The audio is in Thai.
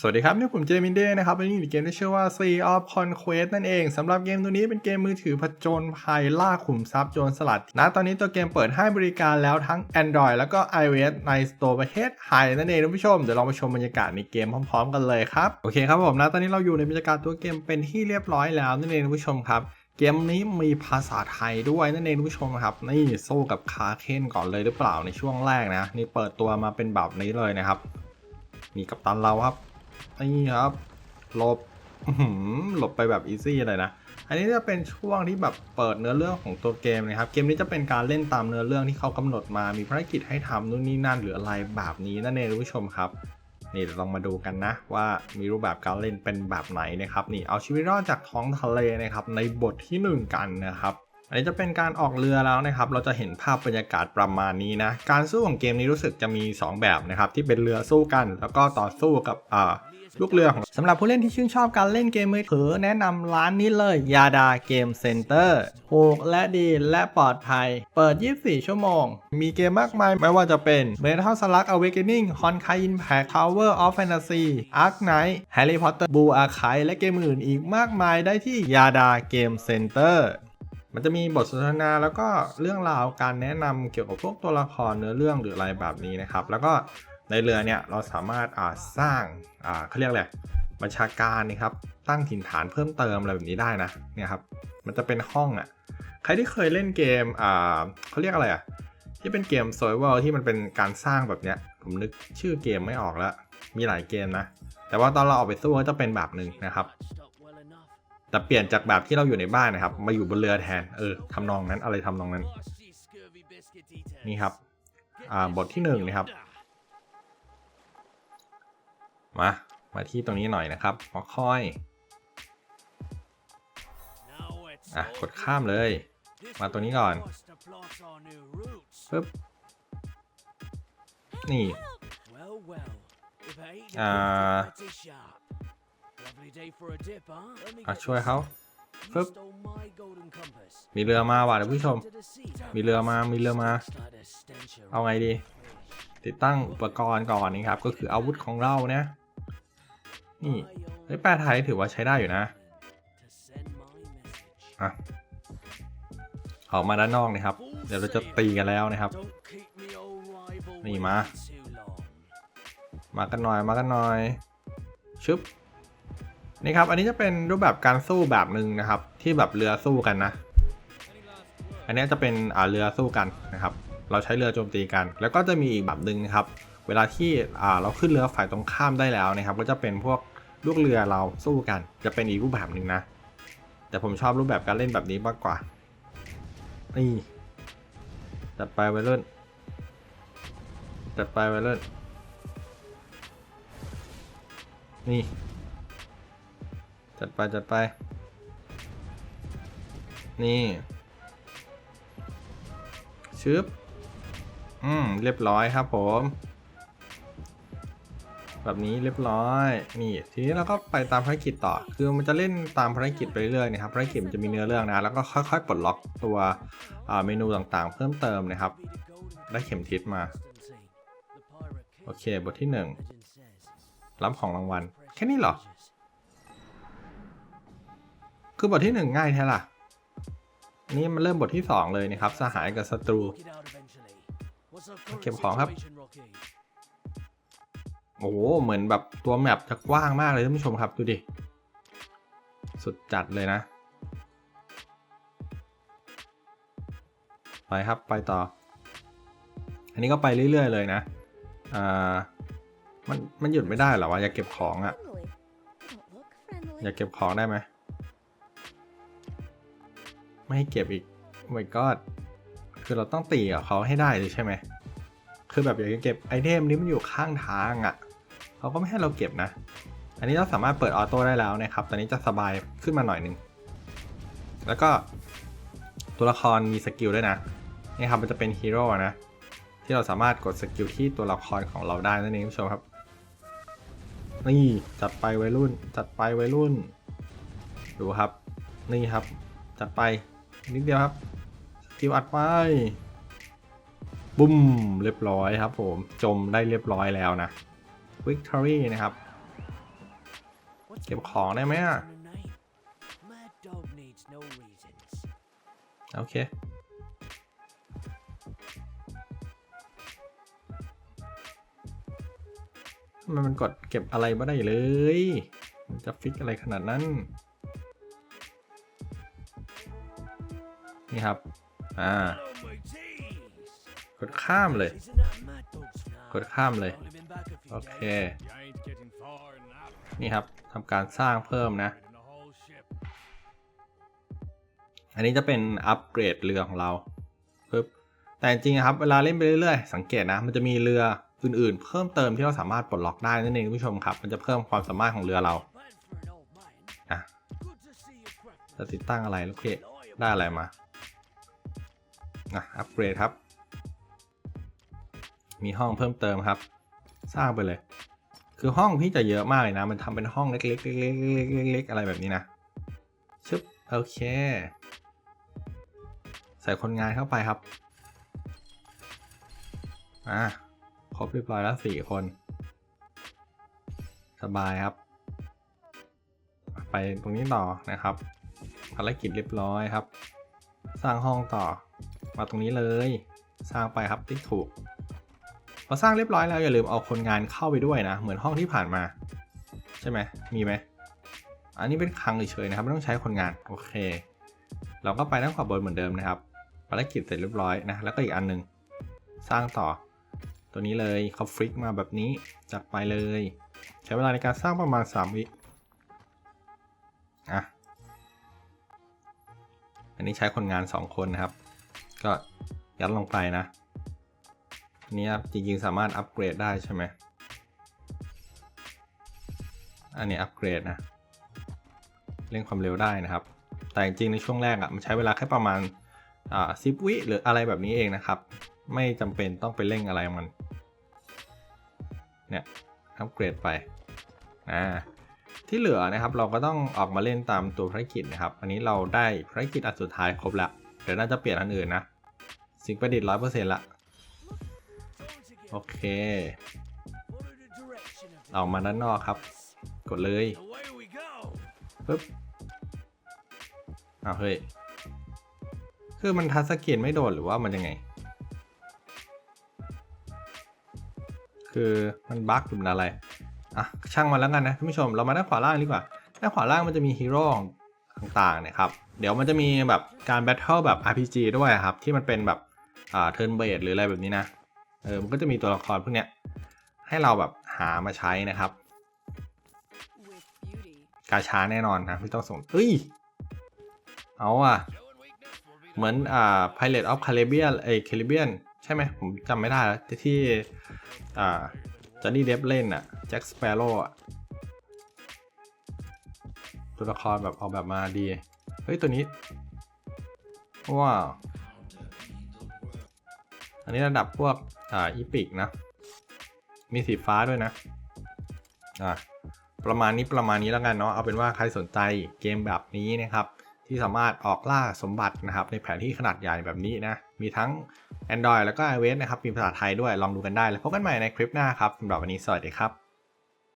สวัสดีครับ นี่ผมเจมินเดย์นะครับวันนี้อยู่ในเกมที่ชื่อว่า Sea of Conquest นั่นเองสำหรับเกมตัวนี้เป็นเกมมือถือผจญภัยล่าขุมทรัพย์โจรสลัดนะตอนนี้ตัวเกมเปิดให้บริการแล้วทั้ง Android แล้วก็ iOS ในสโตร์ประเทศไทยนั่นเองท่านผู้ชม เดี๋ยวเรามาชมบรรยากาศในเกมพร้อมๆ กันเลยครับ โอเคครับผมนะตอนนี้เราอยู่ในบรรยากาศตัวเกมเป็นที่เรียบร้อยแล้วนั่นเองท่านผู้ชมครับเกมนี้มีภาษาไทยด้วยนั่นเองท่านผู้ชมครับ นี่สู้กับคาเคนก่อนเลยหรือเปล่าในช่วงแรกนะ นี่เปิดตัวมาเป็นแบบนี้เลยนะครับ มีกัปตันเราครับ นี่ครับหลบหลบไปแบบอีซี่เลยนะ อันนี้จะเป็นช่วงที่แบบเปิดเนื้อเรื่องของตัวเกมนะครับ เกมนี้จะเป็นการเล่นตามเนื้อเรื่องที่เขากำหนดมา มีภารกิจให้ทำนู่นนี่นั่นหรืออะไรแบบนี้นั่นเองคุณผู้ชมครับ นี่เราลองมาดูกันนะ ว่ามีรูปแบบการเล่นเป็นแบบไหนนะครับ นี่เอาชีวิตรอดจากท้องทะเลนะครับในบทที่หนึ่งกันนะครับอันนี้จะเป็นการออกเรือแล้วนะครับ เราจะเห็นภาพบรรยากาศประมาณนี้นะ การสู้ของเกมนี้รู้สึกจะมี 2 แบบนะครับ ที่เป็นเรือสู้กัน แล้วก็ต่อสู้กับอ่า ลูกเรือของสำหรับผู้เล่นที่ชื่นชอบการเล่นเกมมือถือแนะนำร้านนี้เลยยาดาเกมเซ็นเตอร์ถูกและดีและปลอดภัย เปิด 24 ชั่วโมง มีเกมมากมายไม่ว่าจะเป็น Metal Slug Awakening Honkai Impact Tower of Fantasy Ark Knight Harry Potter Blue Archive และเกมอื่นอีกมากมายได้ที่ยาดาเกมเซ็นเตอร์มันจะมีบทสนทนาแล้วก็เรื่องราวการแนะนำเกี่ยวกับพวกตัวละครเนื้อเรื่องหรืออะไรแบบนี้นะครับ แล้วก็ ในเรือเนี่ยเราสามารถาสร้างาเขาเรียกอะไรบัญชาการนะครับตั้งถิ่นฐานเพิ่มเติมอะไรแบบนี้ได้นะเนี่ยครับมันจะเป็นห้องอะ่ะใครที่เคยเล่นเกมเขาเรียกอะไรอะ่ะที่เป็นเกม s u r v i v a l ที่มันเป็นการสร้างแบบเนี้ยผมนึกชื่อเกมไม่ออกแล้ว มีหลายเกมนะ แต่ว่าตอนเราออกไปสู้ก็จะเป็นแบบหนึ่งนะครับ แต่เปลี่ยนจากแบบที่เราอยู่ในบ้านนะครับ มาอยู่บนเรือแทน เออทำนองนั้นอะไรทำนองนั้น นี่ครับ อ่า บทที่หนึ่งนะครับ มา มาที่ตรงนี้หน่อยนะครับหอคอยอะกดข้ามเลย มาตัวนี้ก่อนปึ๊บนี่อ่าอะช่วยเขาปึ๊บมีเรือมาว่ะท่านผู้ชม มีเรือมา มีเรือมา เอาไงดี ติดตั้งอุปกรณ์ก่อนนี่ครับ ก็คืออาวุธของเราเนี่ย นี่เฮ้ยแปลไทยถือว่าใช้ได้อยู่นะอะออกมาด้านนอกนะครับ เดี๋ยวเราจะตีกันแล้วนะครับ นี่มา มากันหน่อยมากันหน่อยชึบนี่ครับ อันนี้จะเป็นรูปแบบการสู้แบบหนึ่งนะครับ ที่แบบเรือสู้กันนะ อันนี้จะเป็นอ่าเรือสู้กันนะครับ เราใช้เรือโจมตีกัน แล้วก็จะมีอีกแบบหนึ่งนะครับ เวลาที่เราขึ้นเรือฝ่ายตรงข้ามได้แล้วนะครับ ก็จะเป็นพวกลูกเรือเราสู้กัน จะเป็นอีกรูปแบบหนึ่งนะ แต่ผมชอบรูปแบบการเล่นแบบนี้มากกว่านี่จัดไปไวรุ่นจัดไปไวรุ่นนี่จัดไปจัดไป นี่ชึบ อืม เรียบร้อยครับผม แบบนี้เรียบร้อยนี่ทีนี้เราก็ไปตามภารกิจต่อ คือมันจะเล่นตามภารกิจไปเรื่อยๆนะครับภารกิจมันจะมีเนื้อเรื่องนะแล้วก็ค่อยๆปลดล็อกตัวเมนูต่างๆ เพิ่มเติมนะครับ ได้เข็มทิศมาโอเคบทที่หนึ่งรับของรางวัลแค่นี้เหรอ คือบทที่หนึ่งง่ายแท้ล่ะนนี้มันเริ่มบทที่สองเลยนะครับ สหายกับศัตรู เก็บของครับ โอ้โห เหมือนแบบตัวแมปจะกว้างมากเลยท่านผู้ชมครับ ดูดิ สุดจัดเลยนะ ไปครับไปต่อ อันนี้ก็ไปเรื่อย ๆ เลยนะอ่ามันมันหยุดไม่ได้หรอวะอยากเก็บของอะ่ะอยากเก็บของได้ไหมไม่ให้เก็บอีกโอ้ my god คือเราต้องตีกับเขาให้ได้เลยใช่ไหมคือแบบอยากจะเก็บไอเทมนี้มันอยู่ข้างทางอะ่ะ เขาก็ไม่ให้เราเก็บนะ อันนี้เราสามารถเปิดออโต้ได้แล้วนะครับ ตอนนี้จะสบายขึ้นมาหน่อยนึง แล้วก็ตัวละครมีสกิลด้วยนะ นี่ครับมันจะเป็นฮีโร่นะ ที่เราสามารถกดสกิลที่ตัวละครของเราได้นั่นเองคุณผู้ชมครับ นี่จัดไปวัยรุ่น จัดไปวัยรุ่น ดูครับ นี่ครับ จัดไปนิดเดียวครับ สกิลอัดไปบุ้มเรียบร้อยครับผม จมได้เรียบร้อยแล้วนะ Victory นะครับ เก็บของได้ไหมอะ โอเคทำไมมันกดเก็บอะไรไม่ได้เลยมันจะฟิกอะไรขนาดนั้น นี่ครับ อ่า กดข้ามเลย กดข้ามเลย โอเค นี่ครับทำการสร้างเพิ่มนะ อันนี้จะเป็นอัปเกรดเรือของเราปึ๊บแต่จริงๆครับเวลาเล่นไปเรื่อยๆ สังเกตนะ มันจะมีเรืออื่นๆ เพิ่มเติมที่เราสามารถปลดล็อกได้นั่นเองคุณผู้ชมครับ มันจะเพิ่มความสามารถของเรือเราอะจะติดตั้งอะไรลูกเพจได้อะไรมาอะอัปเกรดครับ มีห้องเพิ่มเติมครับ สร้างไปเลย คือห้องพี่จะเยอะมากเลยนะ มันทำเป็นห้องเล็กๆเล็กๆเล็กๆเล็กๆอะไรแบบนี้นะชึบโอเค ใส่คนงานเข้าไปครับอะครบเรียบร้อยแล้วสี่คน สบายครับ ไปตรงนี้ต่อนะครับ ภารกิจเรียบร้อยครับ สร้างห้องต่อ มาตรงนี้เลย สร้างไปครับติ๊กถูก พอสร้างเรียบร้อยแล้วอย่าลืมเอาคนงานเข้าไปด้วยนะ เหมือนห้องที่ผ่านมา ใช่ไหมมีไหมอันนี้เป็นครั้งเฉยๆนะครับไม่ต้องใช้คนงานโอเค เราก็ไปด้านขวาบนเหมือนเดิมนะครับภารกิจเสร็จเรียบร้อยนะแล้วก็อีกอันหนึ่งสร้างต่อ ตัวนี้เลยเขาฟลิกมาแบบนี้จัดไปเลย ใช้เวลาในการสร้างประมาณ3วิอะอันนี้ใช้คนงาน 2 คนนะครับ ก็ยัดลงไปนะ อันนี้จริงๆสามารถอัปเกรดได้ใช่ไหมอันนี้อัปเกรดนะ เร่งความเร็วได้นะครับ แต่จริงๆในช่วงแรกอะ่ะมันใช้เวลาแค่ประมาณอ่าสิบวิหรืออะไรแบบนี้เองนะครับ ไม่จำเป็นต้องไปเร่งอะไรมัน เนี่ยอัปเกรดไปอ่าที่เหลือนะครับเราก็ต้องออกมาเล่นตามตัวภารกิจนะครับ อันนี้เราได้ภารกิจอันสุดท้ายครบแล้วเดี๋ยวน่าจะเปลี่ยนอันอื่นนะสิ่งประดิษฐ์ร้อยเปอร์เซ็นต์ละ โอเค follow the direction of ออกมาด้านนอกครับ กดเลยปึ๊บอ้าวเฮ้ย คือมันทัชสกรีนไม่โดนหรือว่ามันยังไง คือมันบั๊กหรือมันอะไร อะ ช่างมันแล้วกันนะท่านผู้ชม เรามาด้านขวาล่างดีกว่า ด้านขวาล่างมันจะมีฮีโร่ต่างๆนะครับ เดี๋ยวมันจะมีแบบการแบทเทิลแบบ RPG ด้วยครับ ที่มันเป็นแบบอ่าเทิร์นเบสหรืออะไรแบบนี้นะ เออมันก็จะมีตัวละครพวกเนี้ยให้เราแบบหามาใช้นะครับ กาชาแน่นอนนะไม่ต้องส่งเอ้ย เอาอะ เหมือนอ่า Pilot of Caribbean เอ้ย Caribbean ใช่ไหมผมจำไม่ได้แล้วที่อ่าจอห์นนี่เดฟเล่นอะแจ็คสเปโร่ตัวละครแบบออกแบบมาดี เฮ้ย ตัวนี้ ว้าว อันนี้ระดับพวกอ่าอีพิกนะ มีสีฟ้าด้วยนะอ่าประมาณนี้ประมาณนี้แล้วกันเนาะเอาเป็นว่าใครสนใจเกมแบบนี้นะครับ ที่สามารถออกล่าสมบัตินะครับ ในแผนที่ขนาดใหญ่แบบนี้นะ มีทั้ง Android แล้วก็ iOS นะครับมีภาษาไทยด้วยลองดูกันได้ แล้วพบกันใหม่ในคลิปหน้าครับสำหรับวันนี้สวัสดีครับ